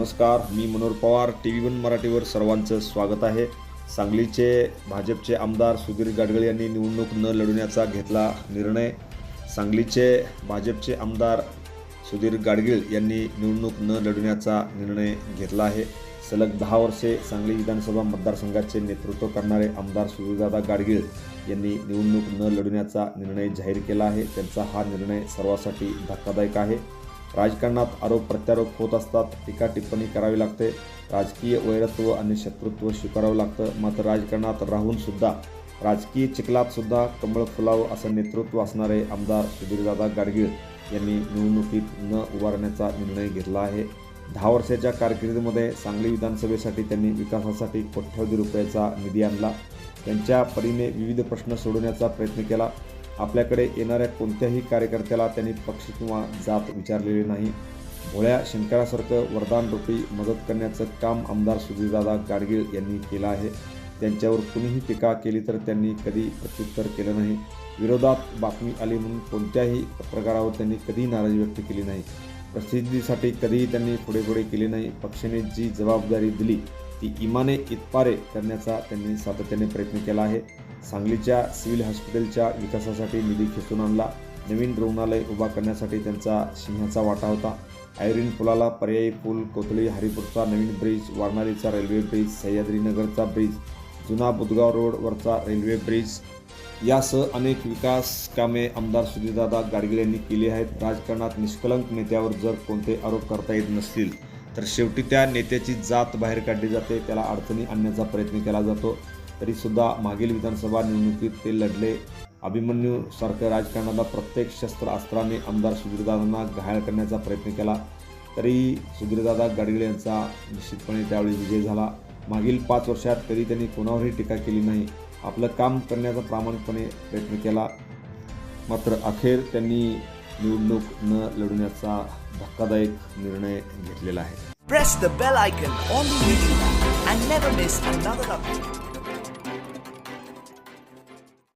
नमस्कार मी Manohar Pawar T V one मराठीवर सर्वांचं स्वागत आहे. सांगलीचे भाजपचे आमदार सुधीर गाडगळे यांनी निवडणूक न लढवण्याचा घेतला निर्णय. सांगलीचे भाजपचे आमदार सुधीर गाडगीळ यांनी निवडणूक न लढवण्याचा निर्णय घेतला आहे. सलग दहा वर्षे सांगली विधानसभा मतदारसंघाचे नेतृत्व करणारे आमदार सुधीरदादा गाडगीळ यांनी निवडणूक न लढवण्याचा निर्णय जाहीर केला आहे. त्यांचा हा निर्णय सर्वांसाठी धक्कादायक आहे. राजकारणात आरोप प्रत्यारोप होत असतात टीका टिप्पणी करावी लागते. राजकीय वैरत्व आणि शत्रुत्व स्वीकारावं लागतं. मात्र राजकारणात राहूनसुद्धा राजकीय चिखलातसुद्धा कमळ फुलावं असं नेतृत्व असणारे आमदार सुधीरदादा गाडगीळ यांनी निवडणुकीत न उभारण्याचा निर्णय घेतला आहे. दहा वर्षाच्या कारकिर्दीमध्ये सांगली विधानसभेसाठी त्यांनी विकासासाठी कोट्यवधी रुपयाचा निधी आणला. त्यांच्या परीने विविध प्रश्न सोडवण्याचा प्रयत्न केला. आपल्याकडे येणाऱ्या कोणत्याही कार्यकर्त्याला त्यांनी पक्ष किंवा जात विचारलेली नाही. भोळ्या शंकरासारखं वरदानरूपी मदत करण्याचं काम आमदार सुधीरदादा गाडगीळ यांनी केलं आहे. त्यांच्यावर कुणीही टीका केली तर त्यांनी कधी प्रत्युत्तर केलं नाही. विरोधात बातमी आली म्हणून कोणत्याही पत्रकारावर त्यांनी कधी नाराजी व्यक्त केली नाही. प्रसिद्धीसाठी कधीही त्यांनी पुढे पुढे केले नाही. पक्षाने जी जबाबदारी दिली ती इमाने इतपारे करण्याचा त्यांनी सातत्याने प्रयत्न केला आहे. सांगलीच्या सिव्हिल हॉस्पिटलच्या विकासासाठी निधी खेचून आणला. नवीन रुग्णालय उभा करण्यासाठी त्यांचा सिंहाचा वाटा होता. आयरीन पुलाला पर्यायी पूल कोथळी हरिपूरचा नवीन ब्रिज वारणारीचा रेल्वे ब्रिज सह्याद्रीनगरचा ब्रिज जुना बुधगाव रोडवरचा रेल्वे ब्रिज यासह अनेक विकास कामे आमदार सुधीरदादा गाडगीळ यांनी केली आहेत. राजकारणात निष्कलंक नेत्यावर जर कोणते आरोप करता येत नसतील तर शेवटी त्या नेत्याची जात बाहेर काढली जाते त्याला अडचणी आणण्याचा प्रयत्न केला जातो. तरीसुद्धा मागील विधानसभा निवडणुकीत ते लढले. अभिमन्यूसारख्या राजकारणाला प्रत्येक शस्त्र अस्त्राने आमदार सुधीरदादांना घायल करण्याचा प्रयत्न केला. तरी सुधीरदादा गाडगीळ यांचा निश्चितपणे त्यावेळी विजय झाला. मागील पाच वर्षात कधी त्यांनी कोणावरही टीका केली नाही. आपलं काम करण्याचा प्रामाणिकपणे प्रयत्न केला. मात्र अखेर त्यांनी निवडणूक न लढवण्याचा धक्कादायक निर्णय घेतलेला आहे.